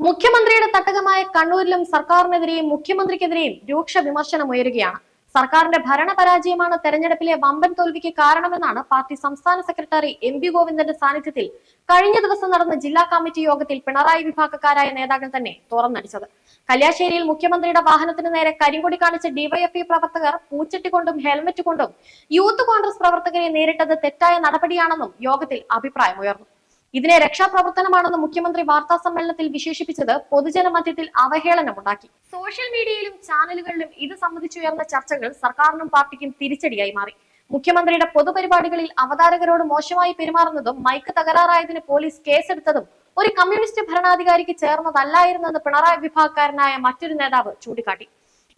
മുഖ്യമന്ത്രിയുടെ തട്ടകമായ കണ്ണൂരിലും സർക്കാരിനെതിരെയും മുഖ്യമന്ത്രിക്കെതിരെയും രൂക്ഷ വിമർശനം ഉയരുകയാണ്. സർക്കാരിന്റെ ഭരണപരാജയമാണ് തെരഞ്ഞെടുപ്പിലെ വമ്പൻ തോൽവിക്ക് കാരണമെന്നാണ് പാർട്ടി സംസ്ഥാന സെക്രട്ടറി എം പി ഗോവിന്ദന്റെ സാന്നിധ്യത്തിൽ കഴിഞ്ഞ ദിവസം നടന്ന ജില്ലാ കമ്മിറ്റി യോഗത്തിൽ പിണറായി വിഭാഗക്കാരായ നേതാക്കൾ തന്നെ തുറന്നടിച്ചത്. കല്യാശ്ശേരിയിൽ മുഖ്യമന്ത്രിയുടെ വാഹനത്തിന് നേരെ കരിങ്കൊടി കാണിച്ച ഡിവൈഎഫ്ഐ പ്രവർത്തകർ പൂച്ചട്ടി കൊണ്ടും ഹെൽമറ്റ് കൊണ്ടും യൂത്ത് കോൺഗ്രസ് പ്രവർത്തകരെ നേരിട്ടത് തെറ്റായ നടപടിയാണെന്നും യോഗത്തിൽ അഭിപ്രായമുയർന്നു. ഇതിനെ രക്ഷാപ്രവർത്തനമാണെന്ന് മുഖ്യമന്ത്രി വാർത്താ സമ്മേളനത്തിൽ വിശേഷിപ്പിച്ചത് പൊതുജന മധ്യത്തിൽ അവഹേളനമുണ്ടാക്കി. സോഷ്യൽ മീഡിയയിലും ചാനലുകളിലും ഇത് സംബന്ധിച്ചുയർന്ന ചർച്ചകൾ സർക്കാരിനും പാർട്ടിക്കും തിരിച്ചടിയായി മാറി. മുഖ്യമന്ത്രിയുടെ പൊതുപരിപാടികളിൽ അവതാരകരോട് മോശമായി പെരുമാറുന്നതും മൈക്ക് തകരാറായതിന് പോലീസ് കേസെടുത്തതും ഒരു കമ്മ്യൂണിസ്റ്റ് ഭരണാധികാരിക്ക് ചേർന്നതല്ലായിരുന്നെന്ന് പിണറായി വിഭാഗക്കാരനായ മറ്റൊരു നേതാവ് ചൂണ്ടിക്കാട്ടി.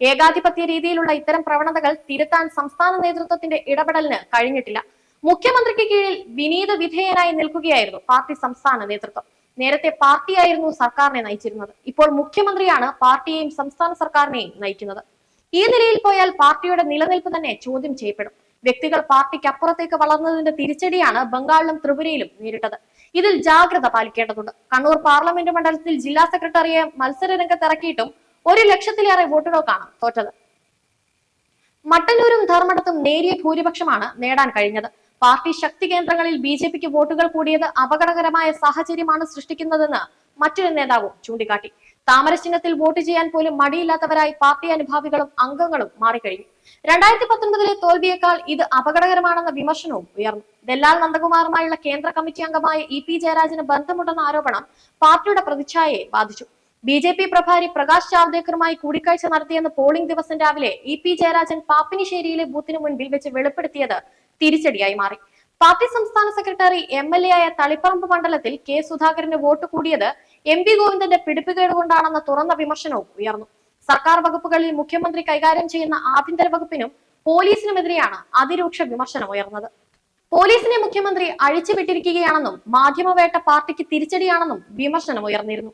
ഏകാധിപത്യ രീതിയിലുള്ള ഇത്തരം പ്രവണതകൾ തിരുത്താൻ സംസ്ഥാന നേതൃത്വത്തിന്റെ ഇടപെടലിന് കഴിഞ്ഞിട്ടില്ല. മുഖ്യമന്ത്രിക്ക് കീഴിൽ വിനീത വിധേയനായി നിൽക്കുകയായിരുന്നു പാർട്ടി സംസ്ഥാന നേതൃത്വം. നേരത്തെ പാർട്ടിയായിരുന്നു സർക്കാരിനെ നയിച്ചിരുന്നത്. ഇപ്പോൾ മുഖ്യമന്ത്രിയാണ് പാർട്ടിയെയും സംസ്ഥാന സർക്കാരിനെയും നയിക്കുന്നത്. ഈ നിലയിൽ പോയാൽ പാർട്ടിയുടെ നിലനിൽപ്പ് തന്നെ ചോദ്യം ചെയ്യപ്പെടും. വ്യക്തികൾ പാർട്ടിക്ക് അപ്പുറത്തേക്ക് വളർന്നതിന്റെ തിരിച്ചടിയാണ് ബംഗാളിലും ത്രിപുരയിലും നേരിട്ടത്. ഇതിൽ ജാഗ്രത പാലിക്കേണ്ടതുണ്ട്. കണ്ണൂർ പാർലമെന്റ് മണ്ഡലത്തിൽ ജില്ലാ സെക്രട്ടറിയെ മത്സര രംഗത്തിറക്കിയിട്ടും ഒരു ലക്ഷത്തിലേറെ വോട്ടുകൾക്കാണ് തോറ്റത്. മട്ടന്നൂരും ധർമ്മടത്തും നേരിയ ഭൂരിപക്ഷമാണ് നേടാൻ കഴിഞ്ഞത്. പാർട്ടി ശക്തി കേന്ദ്രങ്ങളിൽ ബി ജെ പിക്ക് വോട്ടുകൾ കൂടിയത് അപകടകരമായ സാഹചര്യമാണ് സൃഷ്ടിക്കുന്നതെന്ന് മറ്റൊരു നേതാവും ചൂണ്ടിക്കാട്ടി. താമരചിഹ്നത്തിൽ വോട്ട് ചെയ്യാൻ പോലും മടിയില്ലാത്തവരായി പാർട്ടി അനുഭാവികളും അംഗങ്ങളും മാറിക്കഴിഞ്ഞു. രണ്ടായിരത്തി പത്തൊൻപതിലെ തോൽവിയേക്കാൾ ഇത് അപകടകരമാണെന്ന വിമർശനവും ഉയർന്നു. ദല്ലാൽ നന്ദകുമാറുമായുള്ള കേന്ദ്ര കമ്മിറ്റി അംഗമായ ഇ പി ജയരാജന് ബന്ധമുണ്ടെന്ന ആരോപണം പാർട്ടിയുടെ പ്രതിച്ഛായയെ ബാധിച്ചു. ബി ജെ പി പ്രഭാരി പ്രകാശ് ജാവ്ദേക്കറുമായി കൂടിക്കാഴ്ച നടത്തിയെന്ന് പോളിംഗ് ദിവസം രാവിലെ ഇ പി ജയരാജൻ പാപ്പിനിശ്ശേരിയിലെ ബൂത്തിന് മുൻപിൽ വെച്ച് വെളിപ്പെടുത്തിയത് തിരിച്ചടിയായി മാറി. പാർട്ടി സംസ്ഥാന സെക്രട്ടറി എം എൽ എ ആയ തളിപ്പറമ്പ് മണ്ഡലത്തിൽ കെ സുധാകരന് വോട്ട് കൂടിയത് എം പി ഗോവിന്ദന്റെ പിടിപ്പുകേട് കൊണ്ടാണെന്ന തുറന്ന വിമർശനവും ഉയർന്നു. സർക്കാർ വകുപ്പുകളിൽ മുഖ്യമന്ത്രി കൈകാര്യം ചെയ്യുന്ന ആഭ്യന്തര വകുപ്പിനും പോലീസിനുമെതിരെയാണ് അതിരൂക്ഷ വിമർശനം ഉയർന്നത്. പോലീസിനെ മുഖ്യമന്ത്രി അഴിച്ചുവിട്ടിരിക്കുകയാണെന്നും മാധ്യമവേട്ട പാർട്ടിക്ക് തിരിച്ചടിയാണെന്നും വിമർശനം ഉയർന്നിരുന്നു.